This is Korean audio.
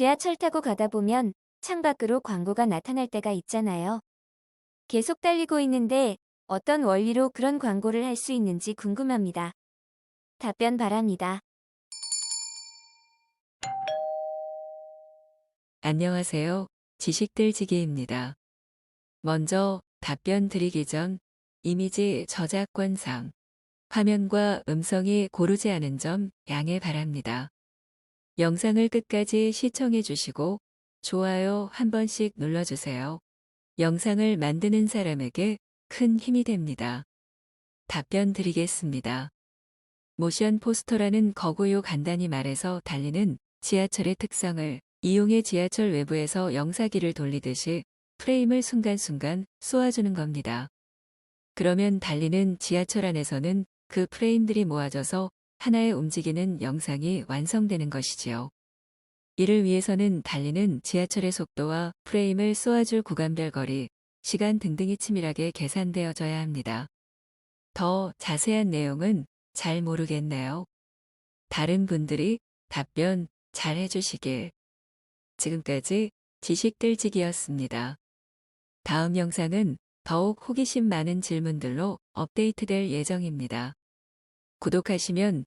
지하철 타고 가다 보면 창밖으로 광고가 나타날 때가 있잖아요. 계속 달리고 있는데 어떤 원리로 그런 광고를 할 수 있는지 궁금합니다. 답변 바랍니다. 안녕하세요. 지식들지기입니다. 먼저 답변 드리기 전 이미지 저작권상 화면과 음성이 고르지 않은 점 양해 바랍니다. 영상을 끝까지 시청해 주시고 좋아요 한 번씩 눌러주세요. 영상을 만드는 사람에게 큰 힘이 됩니다. 답변 드리겠습니다. 모션 포스터라는 거고요 간단히 말해서 달리는 지하철의 특성을 이용해 지하철 외부에서 영사기를 돌리듯이 프레임을 순간순간 쏘아주는 겁니다. 그러면 달리는 지하철 안에서는 그 프레임들이 모아져서 하나의 움직이는 영상이 완성되는 것이지요. 이를 위해서는 달리는 지하철의 속도와 프레임을 쏘아줄 구간별 거리, 시간 등등이 치밀하게 계산되어져야 합니다. 더 자세한 내용은 잘 모르겠네요. 다른 분들이 답변 잘 해주시길. 지금까지 지식들지기였습니다. 다음 영상은 더욱 호기심 많은 질문들로 업데이트될 예정입니다. 구독하시면